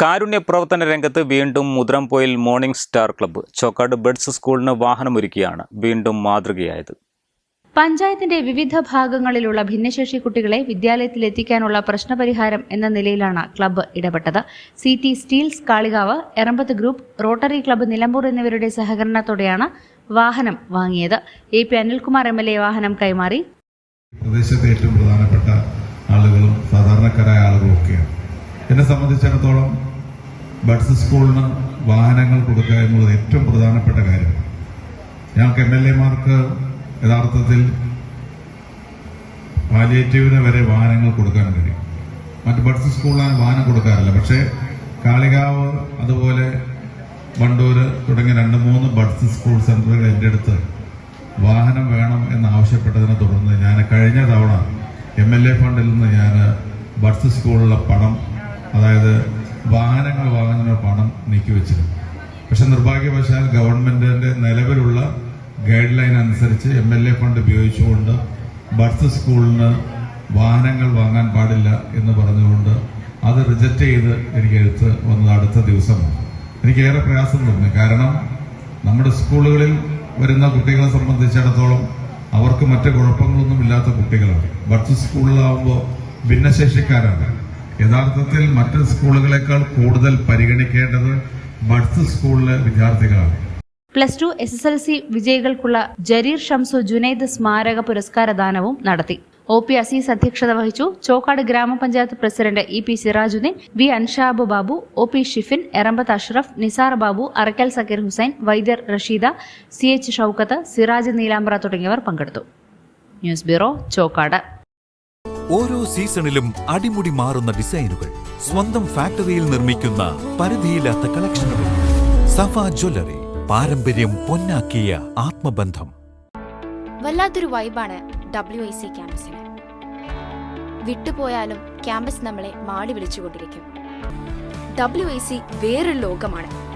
കാരുണ്യ പ്രവർത്തന രംഗത്ത് വീണ്ടും Mudrampoyil morning star club Chokkad buds സ്കൂളിന് വാഹനമൊരുക്കിയാണ് വീണ്ടും മാതൃകയായത്. പഞ്ചായത്തിന്റെ വിവിധ ഭാഗങ്ങളിലുള്ള ഭിന്നശേഷി കുട്ടികളെ വിദ്യാലയത്തിലെത്തിക്കാനുള്ള പ്രശ്നപരിഹാരം എന്ന നിലയിലാണ് ക്ലബ്ബ് ഇടപെട്ടത്. C T steels Kalikavu Erambath group rotary club Nilambur എന്നിവരുടെ സഹകരണത്തോടെയാണ് വാഹനം വാങ്ങിയത്. A P Anilkumar M L A വാഹനം കൈമാറി. പ്രദേശത്തെ ഏറ്റവും പ്രധാനപ്പെട്ട ആളുകളും സാധാരണക്കാരായ ആളുകളും ഒക്കെയാണ്. എന്നെ സംബന്ധിച്ചിടത്തോളം ബഡ്സ് സ്കൂളിന് വാഹനങ്ങൾ കൊടുക്കുക എന്നുള്ളത് ഏറ്റവും പ്രധാനപ്പെട്ട കാര്യമാണ് ഞങ്ങൾക്ക് എം എൽ എമാർക്ക് യഥാർത്ഥത്തിൽ പാലിയേറ്റീവിന് വരെ വാഹനങ്ങൾ കൊടുക്കാൻ കഴിയും. മറ്റ് ബഡ്സ് സ്കൂളിലാണ് വാഹനം കൊടുക്കാറില്ല. പക്ഷേ കാളികാവ് അതുപോലെ വണ്ടൂര് തുടങ്ങിയ രണ്ട് മൂന്ന് ബഡ്സ് സ്കൂൾ സെന്ററുകൾ എന്റെ അടുത്ത് വാഹനം വേണം എന്നാവശ്യപ്പെട്ടതിനെ തുടർന്ന് ഞാൻ കഴിഞ്ഞ തവണ എം എൽ എ ഫണ്ടിൽ നിന്ന് ഞാൻ ബഡ്സ് സ്കൂളിലെ പണം അതായത് വാഹനങ്ങൾ വാങ്ങുന്നതിനുള്ള പണം നീക്കി വെച്ചിരുന്നു. പക്ഷെ നിർഭാഗ്യവശാൽ ഗവൺമെന്റിന്റെ നിലവിലുള്ള ഗൈഡ് ലൈൻ അനുസരിച്ച് എം എൽ എ ഫണ്ട് ഉപയോഗിച്ചുകൊണ്ട് ബർത്ത് സ്കൂളിന് വാഹനങ്ങൾ വാങ്ങാൻ പാടില്ല എന്ന് പറഞ്ഞുകൊണ്ട് അത് റിജക്റ്റ് ചെയ്ത് എനിക്ക് എഴുത്ത് വന്നത് അടുത്ത ദിവസമാണ്. എനിക്കേറെ പ്രയാസം തോന്നി കാരണം നമ്മുടെ സ്കൂളുകളിൽ വരുന്ന കുട്ടികളെ സംബന്ധിച്ചിടത്തോളം അവർക്ക് മറ്റു കുഴപ്പങ്ങളൊന്നും ഇല്ലാത്ത കുട്ടികളാണ്. ബർത്ത് സ്കൂളിലാവുമ്പോൾ ഭിന്നശേഷിക്കാരാണ്. യഥാർത്ഥത്തിൽ മറ്റ് സ്കൂളുകളെക്കാൾ കൂടുതൽ പരിഗണിക്കേണ്ടത് ബഡ്സ് സ്കൂളിലെ വിദ്യാർത്ഥികളാണ്. Plus two S S L C വിജയികൾക്കുള്ള Jareer Shamsu Junaid സ്മാരക പുരസ്കാരദാനവും നടത്തി. ഒ പി അസീസ് അധ്യക്ഷത വഹിച്ചു ചോക്കാട് ഗ്രാമപഞ്ചായത്ത് president E P Sirajuddin V Anshab Babu O P Shifin Erambath Ashraf Nisar Babu Arakkal Sakeer Hussain Vaidyar Rasheeda C H Shoukath Siraj Neelambra തുടങ്ങിയവർ പങ്കെടുത്തു. News bureau Chokkad. ഓരോ സീസണിലും അടിമുടി മാറുന്ന ഡിസൈനുകൾ സ്വന്തം ഫാക്ടറിയിൽ നിർമ്മിക്കുന്ന പരിധിയില്ലാത്ത കളക്ഷനുകൾ. സഫ ജ്വല്ലറി പാരമ്പര്യം പൊന്നാക്കിയ ആത്മബന്ധം. വല്ലാത്തൊരു വൈബാണ് ഡബ്ല്യു ഐ സി ക്യാമ്പസിന്. വിട്ടുപോയാലും ക്യാമ്പസ് നമ്മളെ മാടി വിളിച്ചുകൊണ്ടിരിക്കും. ഡബ്ല്യു ഐ സി വേറൊരു ലോകമാണ്.